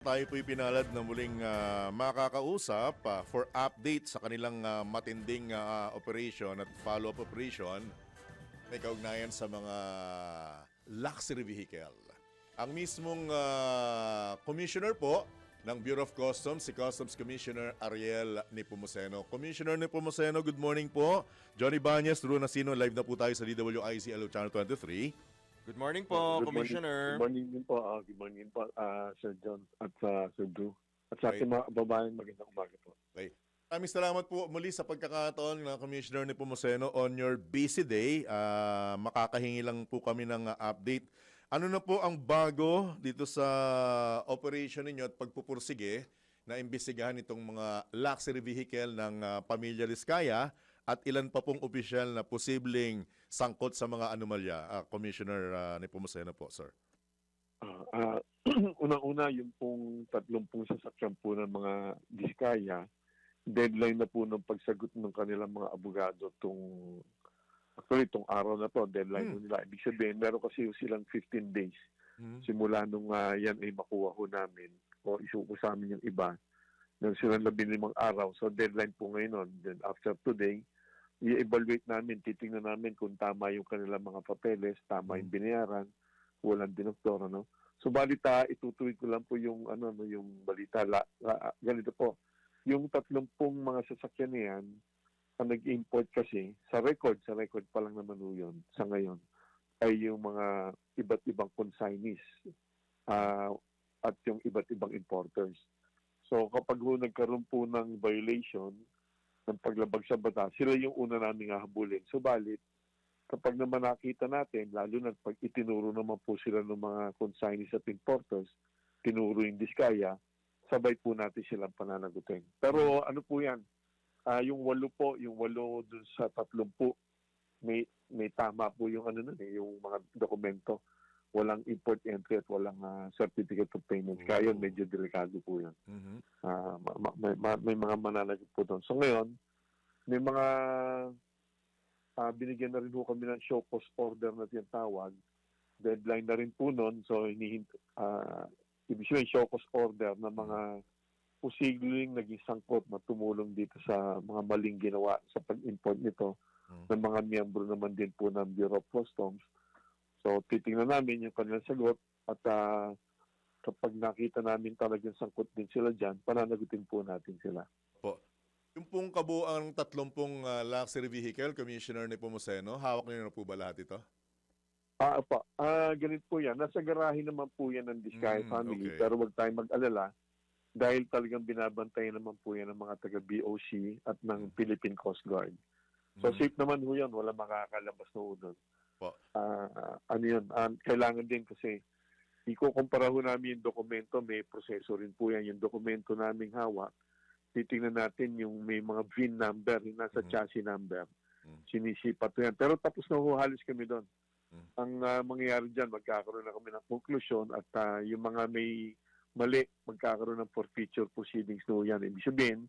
Tayo po'y pinalad na muling ah, makakausap ah, for update sa kanilang ah, matinding ah, operation at follow-up operation may kaugnayan sa mga luxury vehicle. Ang mismong ah, commissioner po ng Bureau of Customs, si Customs Commissioner Ariel Nepomuceno. Commissioner Nepomuceno, good morning po. Johnny Banyas, Drew Nasino, live na po tayo sa DWIC Channel 23. Good morning po, Good Commissioner. Morning, good morning din po. ah, good morning po, ah, Sir John at sa Sir Drew. At sa ating mga kababayan, magandang umaga po. Maraming salamat po muli sa pagkakataon ng Commissioner ni Pumoseno on your busy day. Ah, makakahingi lang po kami ng ah, update. Ano na po ang bago dito sa operation ninyo at pagpupursige na imbestigahan itong mga luxury vehicle ng ah, pamilya Liskaya at ilan pa pong opisyal na posibleng sangkot sa mga anomalya? Ah, Commissioner ni Pumoseno po, sir. Ah, ah, Unang-una, yung pong tatlong pong sasakyan po ng mga diskaya, deadline na po ng pagsagot ng kanilang mga abogado itong actually itong araw na to, deadline Hmm. nila. Ibig sabihin, meron kasi silang 15 days simula nung ah, yan ay makuha ho namin o isuko sa amin yung iba ng silang labing limang araw. So deadline po ngayon. Then after today, i-evaluate namin, titingnan namin kung tama yung kanilang mga papeles, tama yung binayaran, walang dinoktor, ano. So balita, itutuwid ko lang po yung ano no, yung balita la, la- ganito po. Yung tatlumpong mga sasakyan na yan, ang nag-import kasi sa record, sa record pa lang naman yun sa ngayon ay yung mga iba't ibang consignees ah, at yung iba't ibang importers. So kapag ho nagkaroon po ng violation ng paglabag sa batas, sila yung una naming hahabulin. Subalit, kapag naman nakita natin, lalo na pag itinuro naman po sila ng mga consignees at importers, tinuro yung diskaya, sabay po natin silang pananagutin. Pero ano po yan, Ah, yung walo po, yung walo dun sa tatlumpu, may may tama po yung ano nun eh, yung mga dokumento. Walang import entry at walang ah, certificate of payment. Kaya yun, medyo delikado po yun. Mhm. Ah, ma- ma- may, ma- may mga mananagot po doon. So ngayon, may mga ah, binigyan na rin po kami ng show cause order na tinatawag. Deadline na rin po noon. So hinihint, ah, ibig sabihin show cause order na mga posibleng naging sangkot na tumulong dito sa mga maling ginawa sa pag-import nito Mm. ng mga miyembro naman din po ng Bureau of Customs. So titingnan namin yung kanilang sagot at ah, kapag nakita namin talagang sangkot din sila dyan, pananagutin po natin sila. Yung pong kabuang tatlumpong ah, luxury vehicle, Commissioner ni Pumoseno, hawak niyo na po ba lahat ito? Ah, pa, ah, ganito po yan. Nasa garahe naman po yan ng Discaya Mm, family, okay. pero wag tayong mag-alala dahil talagang binabantayan naman po yan ng mga taga-BOC at ng Philippine Coast Guard. So Mm. safe naman po yan, wala makakalabas na po doon. Po. Ah, ano yun, ah, kailangan din kasi ikukumpara ho namin yung dokumento, may proseso rin po yan. Yung dokumento naming hawak, titingnan natin yung may mga VIN number, yung nasa Mhm. chassis number. Mhm. Sinisipat yan. Pero tapos na ho halos kami doon. Mhm. Ang ah, mangyayari dyan, magkakaroon na kami ng conclusion at ah, yung mga may mali, magkakaroon ng forfeiture proceedings no yan. Ibig sabihin,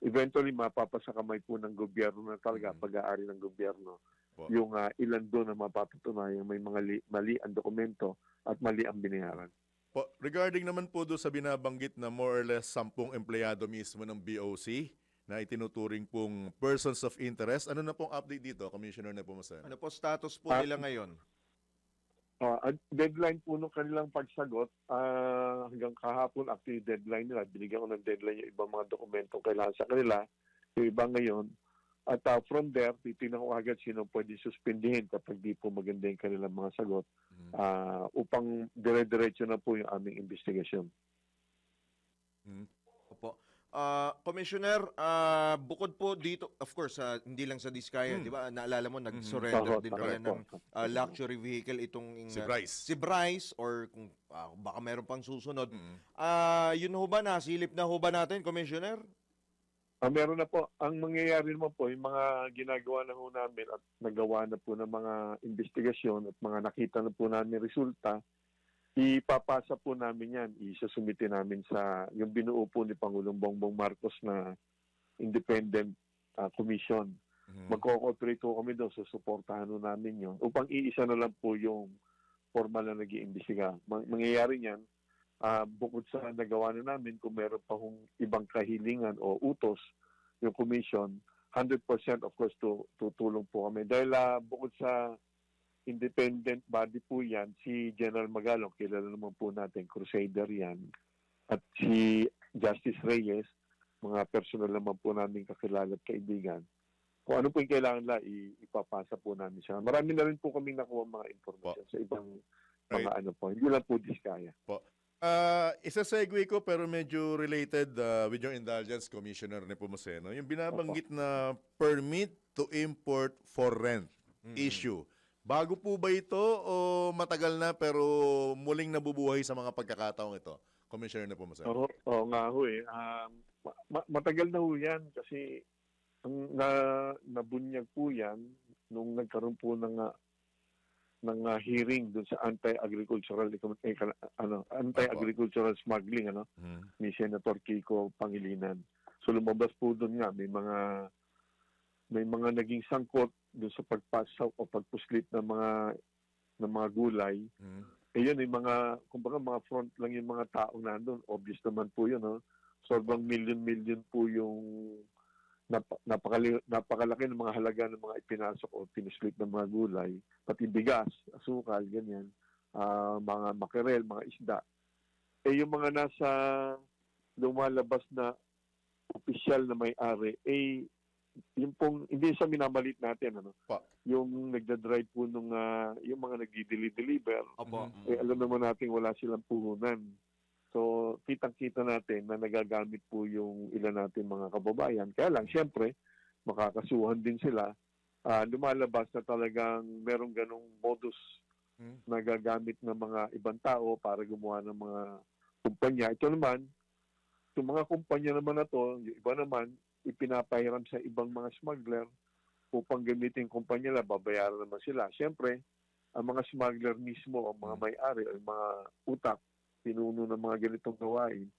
eventually mapapasakamay po ng gobyerno na talaga, Mhm. pag-aari ng gobyerno, Po. yung ah, ilan doon na mapapatunayan may mga li- mali ang dokumento at mali ang binayaran. Po, regarding naman po doon sa binabanggit na more or less sampung empleyado mismo ng BOC na itinuturing pong persons of interest, ano na pong update dito, Commissioner na Pumasa? Ano po status po Ah, nila ngayon? Ang deadline po nung kanilang pagsagot ah, hanggang kahapon actually deadline nila binigyan ko ng deadline yung ibang mga dokumento kailangan sa kanila yung iba ngayon at ah, from there titingnan ko agad sino pwede suspindihin kapag di po maganda yung kanilang mga sagot Mhm. ah, upang dire-diretso na po yung aming investigasyon. Mhm. Opo. Ah, Commissioner, ah, bukod po dito, of course, ah, hindi lang sa Diskaya, Hmm. di ba? Naalala mo, nag-surrender Tama, din po. ng ah, luxury vehicle itong Si ah, Bryce. si Bryce or kung ah, baka meron pang susunod. Mhm. Ah, yun ho ba nasilip na ho ba natin, Commissioner? Ah, meron na po. Ang mangyayari naman po, yung mga ginagawa na po namin at nagawa na po ng mga investigasyon at mga nakita na po namin resulta, ipapasa po namin yan. Isasumite namin sa yung binuo po ni Pangulong Bongbong Marcos na independent ah, commission. Mhm. Magko-cooperate po kami doon, susuportahan po namin yun. Upang iisa na lang po yung formal na nag iimbestiga Mang- mangyayari niyan, ah, bukod sa nagawa na namin, kung meron pa hong ibang kahilingan o utos yung commission, 100% of course to tutulong po kami. Dahil ah, bukod sa independent body po yan, si General Magalong, kilala naman po natin, crusader yan, at si Justice Reyes, mga personal naman po namin kakilala at kaibigan. Kung ano po yung kailangan nila, i- ipapasa po namin siya. Marami na rin po kaming nakuha mga information sa ibang mga ano po. Hindi lang po diskaya. Ah, isa segue ko pero medyo related ah, with your indulgence, Commissioner Nepomuceno. Yung binabanggit na permit to import for rent issue. Bago po ba ito o matagal na pero muling nabubuhay sa mga pagkakataong ito? Commissioner Nepomuceno. Oo, oo nga ho eh. Ah, ma- ma- matagal na ho yan kasi na, nabunyag po yan nung nagkaroon po ng ah, ng ah, hearing dun sa anti-agricultural eh, ano anti-agricultural smuggling ano Mhm. ni Senator Kiko Pangilinan. So lumabas po doon nga may mga may mga naging sangkot doon sa pagpasaw o pagpuslit ng mga ng mga gulay Mhm. eh yun, yung mga, kumbaga mga front lang yung mga tao nandun. Obvious naman po yun, no? Sobrang million-million po yung nap, napakali, napakalaki ng mga halaga ng mga ipinasok o pinuslit ng mga gulay. Pati bigas, asukal, ganyan. ah, mga makerel, mga isda. Eh yung mga nasa lumalabas na opisyal na may-ari, eh yung pong, hindi sa minamalit natin, ano? Pa. Yung nagda-drive po nung, ah, yung mga nagdi-deliver, Opo. Eh, alam naman natin wala silang puhunan. So, kitang-kita natin na nagagamit po yung ilan natin mga kababayan. Kaya lang, siyempre, makakasuhan din sila. Ah, lumalabas na talagang merong ganong modus Hmm. na gagamit ng mga ibang tao para gumawa ng mga kumpanya. Ito naman, yung mga kumpanya naman na to, yung iba naman, ipinapahiram sa ibang mga smuggler upang gamitin kumpanya nila, babayaran naman sila. Siyempre, ang mga smuggler mismo, ang mga may-ari, o yung mga utak, pinuno ng mga ganitong gawain,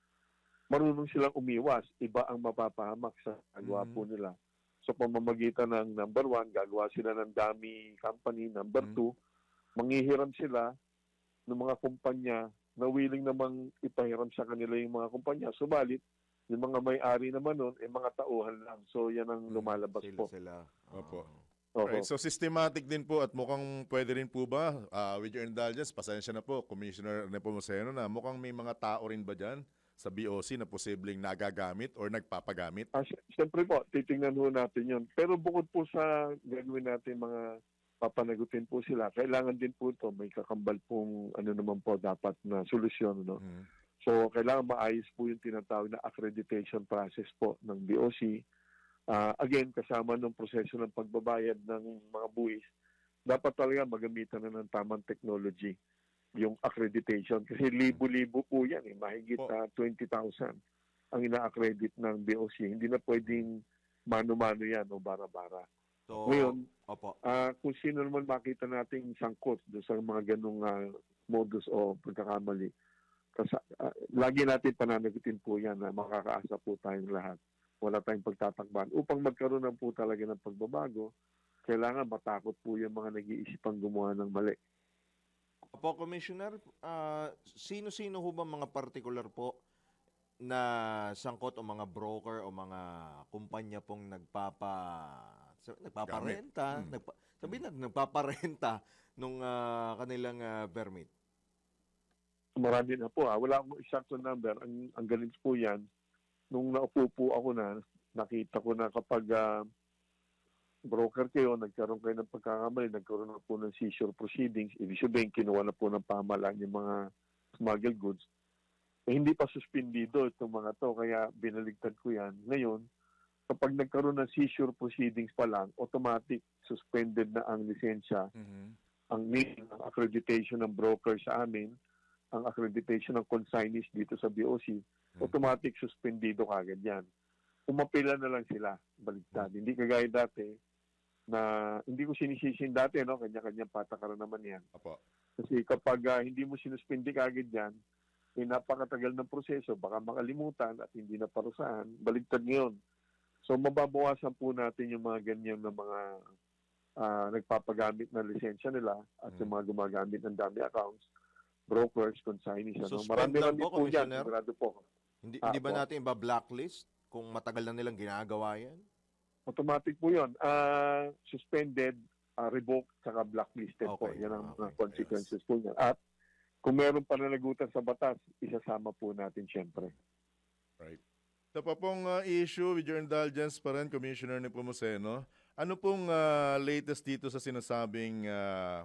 marunong silang umiwas. Iba ang mapapahamak sa gagawa Mhm. po nila. Sa pamamagitan ng number one, gagawa sila ng dami company. Number Mhm. two, manghihiram sila ng mga kumpanya na willing namang ipahiram sa kanila yung mga kumpanya. Subalit, yung mga may-ari naman nun, eh mga tauhan lang. So, yan ang Mhm. lumalabas Sila, po. sila. Opo. Oho. Right, so systematic din po at mukhang pwede rin po ba, ah, with your indulgence, pasensya na po, Commissioner Nepomuceno, na mukhang may mga tao rin ba dyan sa BOC na posibleng nagagamit or nagpapagamit? Ah, Siyempre po, titingnan ho natin yun. Pero bukod po sa gagawin natin mga papanagutin po sila, kailangan din po ito, may kakambal pong ano naman po dapat na solusyon. No? Mhm. So, kailangan maayos po yung tinatawag na accreditation process po ng BOC. Ah, again, kasama ng proseso ng pagbabayad ng mga buwis, dapat talaga magamitan na ng tamang technology yung accreditation. Kasi libo-libo po yan, eh. mahigit Po. na 20,000 ang ina-accredit ng BOC. Hindi na pwedeng mano-mano yan o bara-bara. So, Ngayon, opo. Ah, kung sino naman makita nating sangkot doon sa mga ganong ah, modus o pagkakamali, kasi ah, lagi natin pananagutin po yan na makakaasa po tayong lahat. Wala tayong pagtatakban. Upang magkaroon na po talaga ng pagbabago, kailangan matakot po yung mga nag-iisipang gumawa ng mali. Opo, Commissioner, ah, sino-sino ho ba mga particular po na sangkot o mga broker o mga kumpanya pong nagpapa nagpaparenta, Mm. nagpa, sabi na nagpaparenta nung ah, kanilang ah, permit. Marami na po. Ah. Wala akong exact number. Ang, ang galing po yan, nung naupo po ako na, nakita ko na kapag ah, broker kayo, nagkaroon kayo ng pagkakamali, nagkaroon na po ng seizure proceedings, ibig sabihin, kinuha na po ng pamahalaan yung mga smuggled goods, eh, hindi pa suspindido itong mga to, kaya binaligtad ko yan. Ngayon, kapag nagkaroon ng seizure proceedings pa lang, automatic suspended na ang lisensya Mhm. ang NIN, ang accreditation ng broker sa amin, ang accreditation ng consignees dito sa BOC, automatic suspendido kagad yan. Umapila na lang sila, baliktad. Hindi kagaya dati na hindi ko sinisisin dati, no? kanya-kanyang patakaran naman yan. Apo. Kasi kapag ah, hindi mo sinuspindi kagad yan, eh, napakatagal ng proseso, baka makalimutan at hindi na parusahan, baliktad ngayon. So mababawasan po natin yung mga ganyan na mga ah, nagpapagamit ng lisensya nila at yung mga gumagamit ng dummy accounts brokers, consignees. Ano. Suspend Marami lang rami po, po yan, sigurado po. Hindi, Ah, hindi ba po. natin ba blacklist kung matagal na nilang ginagawa yan? Automatic po yun. Ah, suspended, ah, revoked, saka blacklisted po. Okay, Yan ang mga okay, consequences po niya. At kung meron pananagutan sa batas, isasama po natin siyempre. Ito pa pong uh, issue with your indulgence pa rin, Commissioner Nepomuceno. Ano pong uh, latest dito sa sinasabing uh,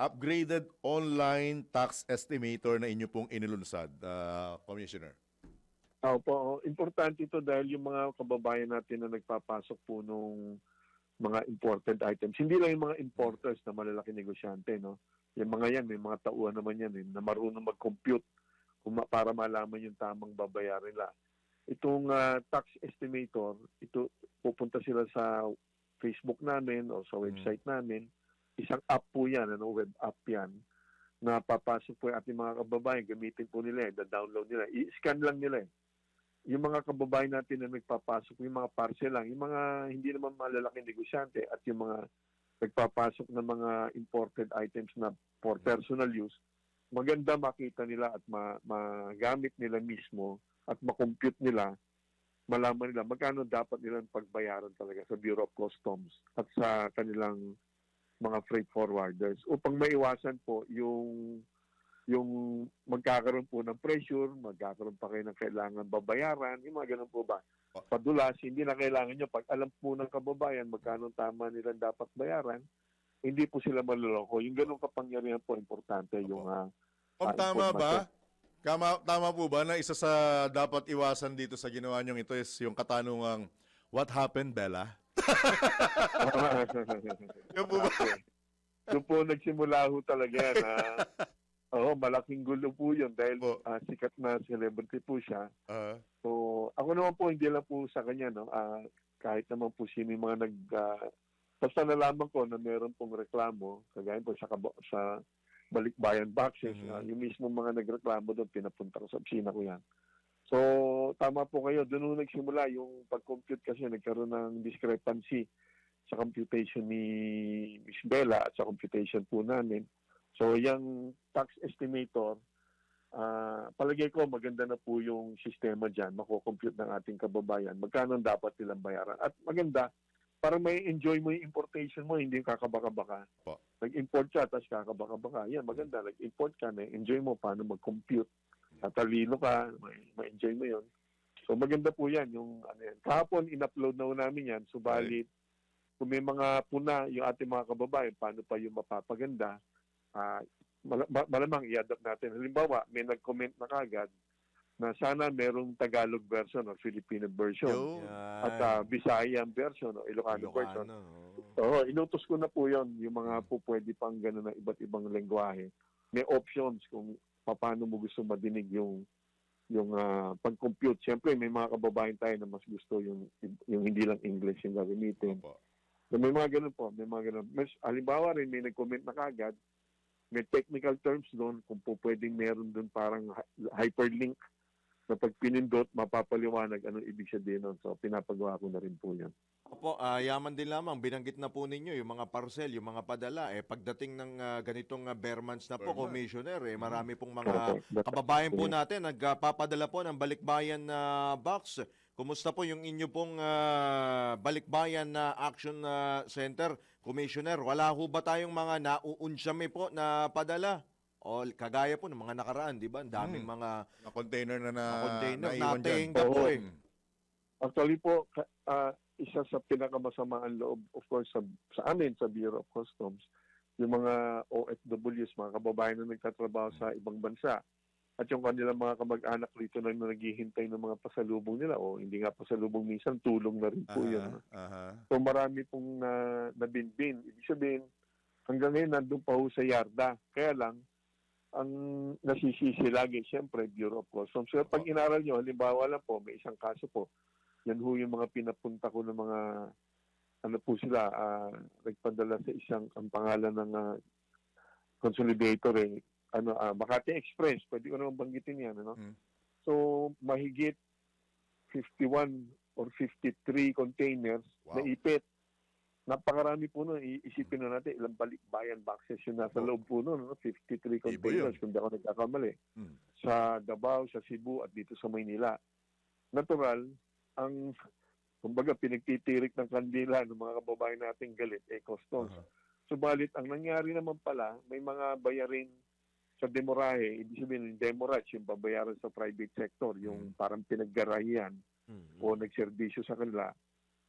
upgraded online tax estimator na inyo pong inilunsad, uh, Commissioner? Opo, importante ito dahil yung mga kababayan natin na nagpapasok po nung mga imported items. Hindi lang yung mga importers na malalaki negosyante, no? Yung mga yan, may mga tauhan naman yan eh, na marunong mag-compute kung ma- para malaman yung tamang babayaran nila. Itong ah, tax estimator, ito pupunta sila sa Facebook namin o sa website namin. Isang app po yan, ano, web app yan na papasok po yung ating mga kababayan, gamitin po nila, eh, download nila. I-scan lang nila eh yung mga kababayan natin na nagpapasok, yung mga parcel lang, yung mga hindi naman malalaking negosyante at yung mga nagpapasok ng mga imported items na for personal use, maganda makita nila at ma- magamit nila mismo at makompute nila, malaman nila magkano dapat nilang pagbayaran talaga sa Bureau of Customs at sa kanilang mga freight forwarders upang maiwasan po yung yung magkakaroon po ng pressure, magkakaroon pa kayo ng kailangan babayaran, yung mga ganun po ba. Padulas, hindi na kailangan nyo. Pag alam po ng kababayan magkano tama nilang dapat bayaran, hindi po sila maluloko. Yung ganun kapangyarihan po, importante yung uh, Ma'am, Ah, tama ba? Tama, tama po ba na isa sa dapat iwasan dito sa ginawa niyong ito is yung katanungang, what happened, Bella? Yun po ba? Doon po nagsimula ho talaga yan. ah. Oo, malaking gulo po yun dahil Po. ah, sikat na celebrity po siya. Ah, So, ako naman po, hindi lang po sa kanya, no? Ah, kahit naman po sino yung mga nag... ah, basta nalaman ko na meron pong reklamo, kagaya po sa, sa balikbayan boxes, Mhm. ah, yung mismo mga nagreklamo doon, pinapunta ko sa opisina ko yan. So, tama po kayo. Doon nung nagsimula, yung pag-compute kasi nagkaroon ng discrepancy sa computation ni Miss Bella at sa computation po namin. So, yung tax estimator, ah palagay ko maganda na po yung sistema dyan, mako-compute ng ating kababayan, magkano dapat nilang bayaran. At maganda, para may enjoy mo yung importation mo, hindi yung kakabaka-baka. Po. Nag-import ka, tapos kakabaka-baka. Yan, maganda. Nag-import ka, na-enjoy mo paano mag-compute. Tatalino ka, ma-enjoy mo yon. So maganda po yan. Yung, ano yan. Kahapon, in-upload na namin yan. Subalit, kung may mga puna yung ating mga kababayan, paano pa yung mapapaganda, ah mal- ma- malamang i-adapt natin. Halimbawa, may nag-comment na kagad na sana merong Tagalog version or Filipino version yo. at ah, Visayan version o Ilocano, version. Ilocano, oo. Oo, inutos ko na po yon yung mga po pwede pang gano'n na iba't ibang lengguwahe. May options kung paano mo gusto madinig yung yung ah, pag-compute. Siyempre, may mga kababayan tayo na mas gusto yung yung hindi lang English yung gagamitin. Opo. So, may mga ganun po, may mga ganun. Mas, halimbawa rin, may nag-comment na kagad, may technical terms doon, kung po pwedeng meron doon parang hy- hyperlink na pag pinindot, mapapaliwanag anong ibig sabihin nun. So, pinapagawa ko na rin po yan. Opo, ah, yaman din lamang, binanggit na po ninyo yung mga parcel, yung mga padala. Eh, pagdating ng ah, ganitong uh, bare months na po. Commissioner, eh, marami pong mga kababayan po natin nagpapadala po ng balikbayan na box. Kumusta po yung inyo pong ah, balikbayan na action ah, center, Commissioner? Wala ho ba tayong mga nauunsyami po na padala? O kagaya po ng mga nakaraan, di ba? Ang daming Hmm. mga Na container na na na container, naiwan dyan. natingga po eh. Actually po, ka- ah, isa sa pinakamasamaan loob, of course, sa, sa amin, sa Bureau of Customs, yung mga OFWs, mga kababayan na nagtatrabaho sa ibang bansa, at yung kanilang mga kamag-anak rito na, na naghihintay ng mga pasalubong nila, o hindi nga pasalubong, minsan tulong na rin po yun. Aha, aha. So marami pong na, nabinbin. Ibig sabihin, hanggang ngayon nandun pa ho sa yarda. Kaya lang, ang nasisisi lagi, siyempre, Bureau of Customs. So pag inaral nyo, halimbawa lang po, may isang kaso po, yan ho yung mga pinapunta ko ng mga, ano po sila, ah, nagpadala sa isang, ang pangalan ng ah, consolidator eh, ano, ah, Makati Express, pwede ko naman banggitin yan, ano? Hmm. So, mahigit 51 or 53 containers Wow. na ipit napakarami po nun. Iisipin na natin ilang balik bayan boxes yung nasa Opo. loob po nun. No? 53 Iba containers kung di ako nagkakamali. Mm. Sa Davao, sa Cebu at dito sa Maynila. Natural, ang kumbaga pinagtitirik ng kandila ng mga kababayan nating galit eh customs. Aha. Subalit, ang nangyari naman pala, may mga bayarin sa demorahe, ibig sabihin yung demurrage, yung babayaran sa private sector, yung Mm. parang pinaggarahian Mm. o nagserbisyo sa kanila,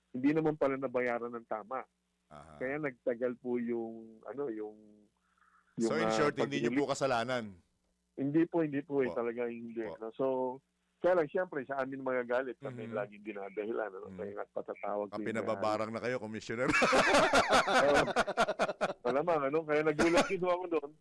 hindi naman pala nabayaran ng tama. Aha. Kaya nagtagal po yung ano yung so in ah, short, hindi niyo po kasalanan. hindi po hindi po eh, Po. talaga hindi Po. so kaya lang siyempre sa amin mga galit kami Mhm. laging dinadahilan ano Mhm. kaya patatawag Ah, ko yung Pinababarang na kayo, Commissioner. may-ari. malamang ano kaya nagulat din ako doon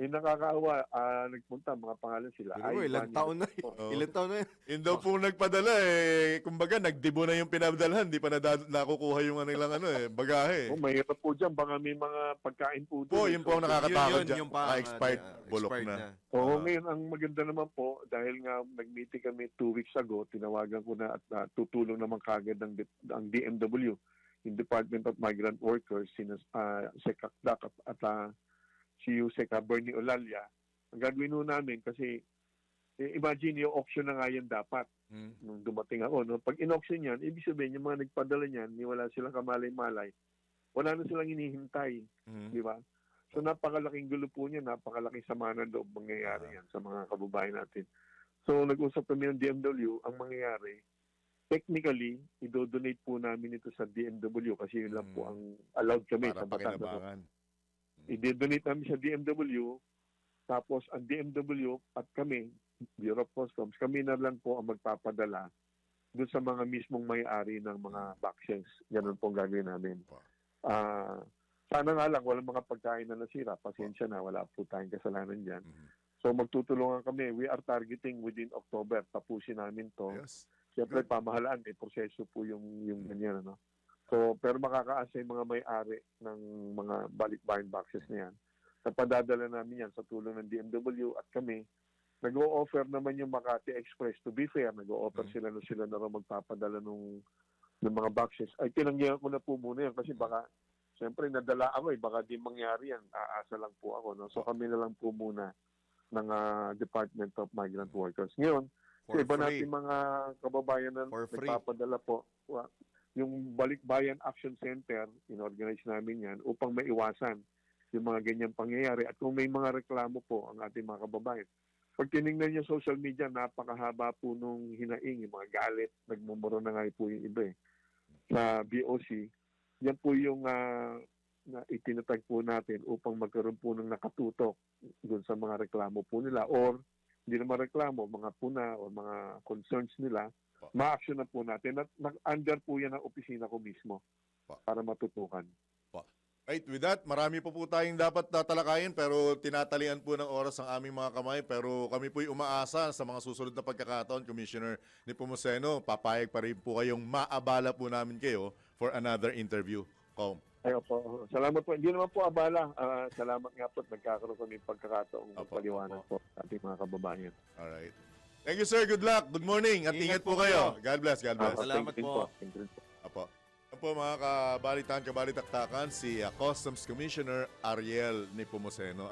eh nakakaawa ah, nagpunta mga pangalan sila Pero Ivan, ilang taon na yun. Oo. Ilang taon na yun. Yun daw pong nagpadala eh. Kumbaga, nagdibo na yung pinadalhan. Di pa nada- nakukuha yung ano nilang ano eh, bagahe. oh, mahirap po dyan baka may mga pagkain po Po, doon. yun po ang nakakatakot dyan. yung pa, Ah, expired, ano, bulok expired na. Oo, Ah. ngayon ang maganda naman po dahil nga nag-meeting kami two weeks ago, tinawagan ko na at ah, tutulong naman kagad ang, ang DMW, yung Department of Migrant Workers, sina uh, at ah, si Yusek ah, Bernie Olalia. Ang gagawin namin kasi eh, imagine yung auction na nga yan dapat Hmm. nung dumating ako. No? Pag in-auction yan, ibig sabihin yung mga nagpadala niyan, ni wala silang kamalay-malay, wala na silang hinihintay. Hmm. Di ba? So napakalaking gulo po niya, napakalaking sama ng loob mangyayari yan sa mga kababayan natin. So nag-usap kami ng DMW, ang mangyayari, technically, idodonate po namin ito sa DMW kasi yun lang po Mm. ang allowed kami Para sa batas. I-donate namin sa DMW, tapos ang DMW at kami, Bureau of Customs, kami na lang po ang magpapadala doon sa mga mismong may-ari ng mga boxes. Ganun po ang gagawin namin. Ah, sana nga lang, walang mga pagkain na nasira. Pasensya na, wala po tayong kasalanan dyan. Mhm. So magtutulungan kami. We are targeting within October. Tapusin namin to. Yes. Siyempre, pamahalaan, may proseso po yung, yung ganyan. Ano? So, pero makakaasa yung mga may-ari ng mga balikbayan boxes na yan. Napadadala namin yan sa tulong ng DMW at kami. Nag-o-offer naman yung Makati Express. To be fair, nag-o-offer Mm. sila na sila na raw magpapadala nung, ng mga boxes. Ay, tinanggihan ko na po muna yan kasi baka, siyempre, nadala ako eh. Baka di mangyari yan. Aasa lang po ako. No? So, kami na lang po muna ng ah, Department of Migrant Workers. Ngayon, For sa iba free. natin mga kababayan na For free. nagpapadala po, wa- yung Balikbayan Action Center, inorganize namin yan upang maiwasan yung mga ganyang pangyayari. At kung may mga reklamo po ang ating mga kababayan, pag tinignan niyo social media, napakahaba po nung hinaing, yung mga galit, nagmumuro na nga po yung iba eh. Sa BOC, yan po yung ah, na itinatag po natin upang magkaroon po ng nakatutok dun sa mga reklamo po nila or hindi naman reklamo, mga puna o mga concerns nila, Pa. ma-action na po natin. At nag- under po yan ang opisina ko mismo Pa. para matutukan. Right, with that, marami po po tayong dapat tatalakayin pero tinatalian po ng oras ang aming mga kamay pero kami po'y umaasa sa mga susunod na pagkakataon, Commissioner ni Pumoseno, papayag pa rin po kayong maabala po namin kayo for another interview. Com. Ay, opo. Salamat po. Hindi naman po abala. Ah, salamat nga po at nagkakaroon kami ng pagkakataong Opo, paliwanag po sa ating mga kababayan. Alright. Thank you, sir. Good luck. Good morning. At ingat, Ingat po kayo. God bless. God bless. Ah, Salamat thank you po. Apo. Yan po mga kabalitan, kabalitaktakan, si uh, Customs Commissioner Ariel Nepomuceno.